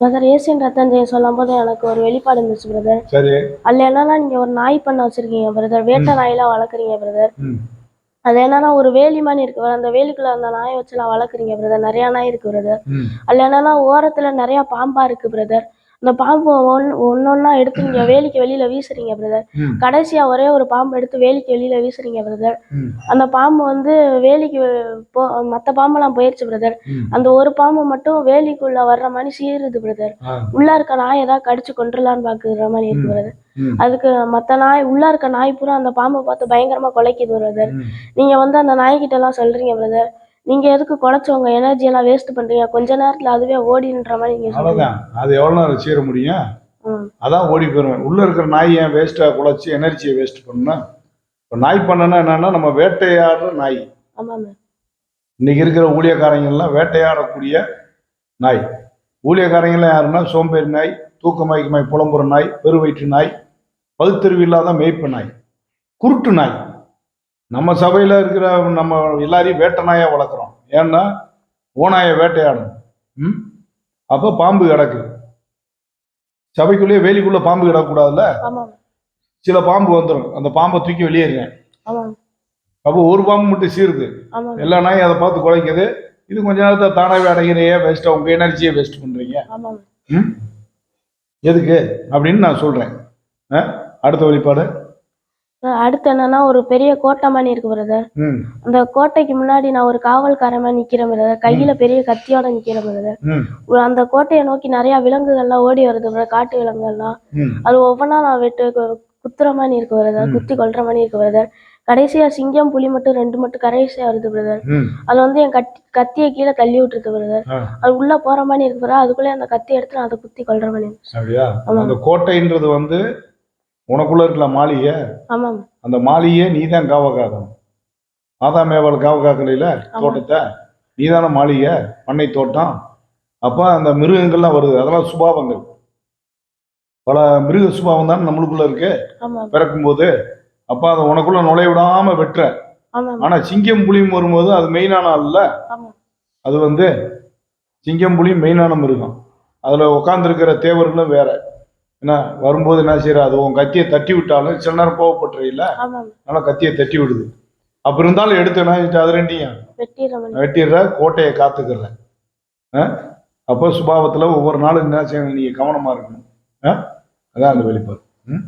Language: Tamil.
பிரதர் ஏசியன் ரத்தன் ஜெயம் சொல்லும் போது எனக்கு ஒரு வெளிப்பாடு இருந்துச்சு பிரதர் சரி. அதுல என்னன்னா நீங்க ஒரு நாய் பண்ண வச்சிருக்கீங்க பிரதர் வேட்டை நாயெல்லாம் வளர்க்குறீங்க பிரதர் ம். அது என்னன்னா ஒரு வேலி மாதிரி இருக்கு brother. அந்த வேலிக்குள்ள அந்த நாயை வச்சுலாம் வளர்க்குறீங்க பிரதர் நிறைய நாய் இருக்கு பிரதர் ம். அதுல என்னன்னா ஓரத்துல நிறைய பாம்பா இருக்கு பிரதர் அந்த பாம்பு ஒன் ஒன்னொன்னா எடுத்து நீங்க வேலிக்கு வெளியில வீசுறீங்க பிரதர் கடைசியா ஒரே ஒரு பாம்பு எடுத்து வேலிக்கு வெளியில வீசுறீங்க பிரதர் அந்த பாம்பு வந்து வேலிக்கு போ மத்த பாம்பெல்லாம் போயிருச்சு பிரதர் அந்த ஒரு பாம்பு மட்டும் வேலிக்குள்ள வர்ற மாதிரி சீருது பிரதர் உள்ள இருக்க நாய் ஏதாவது கடிச்சு கொண்டுலான்னு பாக்குற மாதிரி இருக்கு. பிரதர் அதுக்கு மத்த நாய் உள்ள இருக்க நாய் பூரா அந்த பாம்பை பார்த்து பயங்கரமா குலைக்குது பிரதர் நீங்க வந்து அந்த நாய்கிட்ட எல்லாம் சொல்றீங்க பிரதர் நீங்க எதுக்கு குலைச்சு உங்க எனர்ஜி எல்லாம் வேஸ்ட் பண்றீங்க? கொஞ்ச நேரத்துல அதுவே ஓடின்ற மாதிரி நீங்க சொல்றீங்க. அவ்வளோதான் அது எவ்வளோ நேரம் சீர முடியும்? அதான் ஓடி போயிடும் உள்ளே இருக்கிற நாய் ஏன் வேஸ்ட்டாக குலைச்சி எனர்ஜியை வேஸ்ட் பண்ணா இப்போ நாய் பண்ணனா என்னன்னா நம்ம வேட்டையாடுற நாய். ஆமா மேம் இன்னைக்கு இருக்கிற ஊழியக்காரங்கெல்லாம் வேட்டையாடக்கூடிய நாய். ஊழியக்காரங்கெல்லாம் யாருன்னா சோம்பேறி நாய் தூக்கமாய்க்குமாய் புலம்புற நாய் பெருவயிற்று நாய் பகுத்தறிவு இல்லாத மேய்ப்பு நாய் குருட்டு நாய். நம்ம சபையில் இருக்கிற நம்ம எல்லாரையும் வேட்டை நாயா வளர்க்குறோம். ஏன்னா ஓநாயை வேட்டையாடணும் ம்? அப்போ பாம்பு கிடக்கு. சபைக்குள்ளேயே வேலிக்குள்ளே பாம்பு மேம் சில பாம்பு வந்துடும் அந்த பாம்பை தூக்கி மேம் அப்போ ஒரு பாம்பு மட்டும் சீருது. எல்லா நாயும் அதை பார்த்து குலைக்குது. இது கொஞ்ச நேரத்தை தானாகவே அடைகிறையே வேஸ்ட்டாக உங்கள் எனர்ஜியை வேஸ்ட் பண்ணுறீங்க ம்? எதுக்கு? அப்படின்னு நான் சொல்கிறேன் அடுத்த வெளிப்பாடு அடுத்து என்னன்னா ஒரு பெரிய கோட்டை மாதிரி இருக்கு பிரதர் ம். அந்த கோட்டைக்கு முன்னாடி நான் ஒரு காவல்காரன் மாதிரி நிக்கிறேன் பிரதர் கையில பெரிய கத்தியோட நிக்கிறேன் பிரதர் ம். அந்த கோட்டையை நோக்கி நிறைய விலங்குகள்லாம் ஓடி வருது பிரதர் காட்டு விலங்குகள்லாம். ம். அது ஒவ்வொன்றா நான் விட்டு கு- குத்துற மாதிரி இருக்கு பிரதர். குத்தி கொல்ற மாதிரி இருக்கு பிரதர் கடைசியா சிங்கம் புலி மட்டும் ரெண்டு மட்டும் கடைசியா வருது பிரதர் ம். அது வந்து என் கத்தி கத்தியை கீழே தள்ளி விட்டுருது பிரதர் ஆ. அது உள்ள போற மாதிரி இருக்கு பிரதர் அதுக்குள்ளே அந்த கத்தி எடுத்து நான் அதை குத்தி கொல்ற மாதிரி. அப்படியா. அந்த கோட்டைன்றது வந்து உனக்குள்ள இருக்கல மாளிகை அந்த மாளிகையை நீ தான் காவ காக்கணும் ஆதாம் மேவாள் காவ காக்கலையில தோட்டத்தை? நீ தானே மாளிகை பண்ணை தோட்டம்? அப்போ அந்த மிருகங்கள்லாம் வருது. அதெல்லாம் சுபாவங்கள். பல மிருக சுபாவம் தான் நம்மளுக்குள்ள இருக்கு. பிறக்கும்போது. அப்போ அதை உனக்குள்ள நுழைய விடாம வெட்டுற. ஆனா சிங்கம் புலியும் வரும்போது அது மெயினான அல்ல. அது வந்து சிங்கம் புலியும் மெயினான மிருகம். அதுல உட்காந்துருக்கிற தேவர்களும் வேற. என்ன வரும்போது என்ன செய்யற அது உன் கத்தியை தட்டி விட்டாலும் சில நேரம் கோவப்பட்டுறீல்ல? அதனால கத்தியை தட்டி விடுது. அப்ப இருந்தாலும் எடுத்து என்ன அது ரெண்டையும் வெட்டிடுற கோட்டையை காத்துக்கிற? அப்போ சுபாவத்துல ஒவ்வொரு நாளும் என்ன செய்யணும்? நீங்க கவனமா இருக்கணும்? அதான் அந்த வெளிப்பாடு. ம்?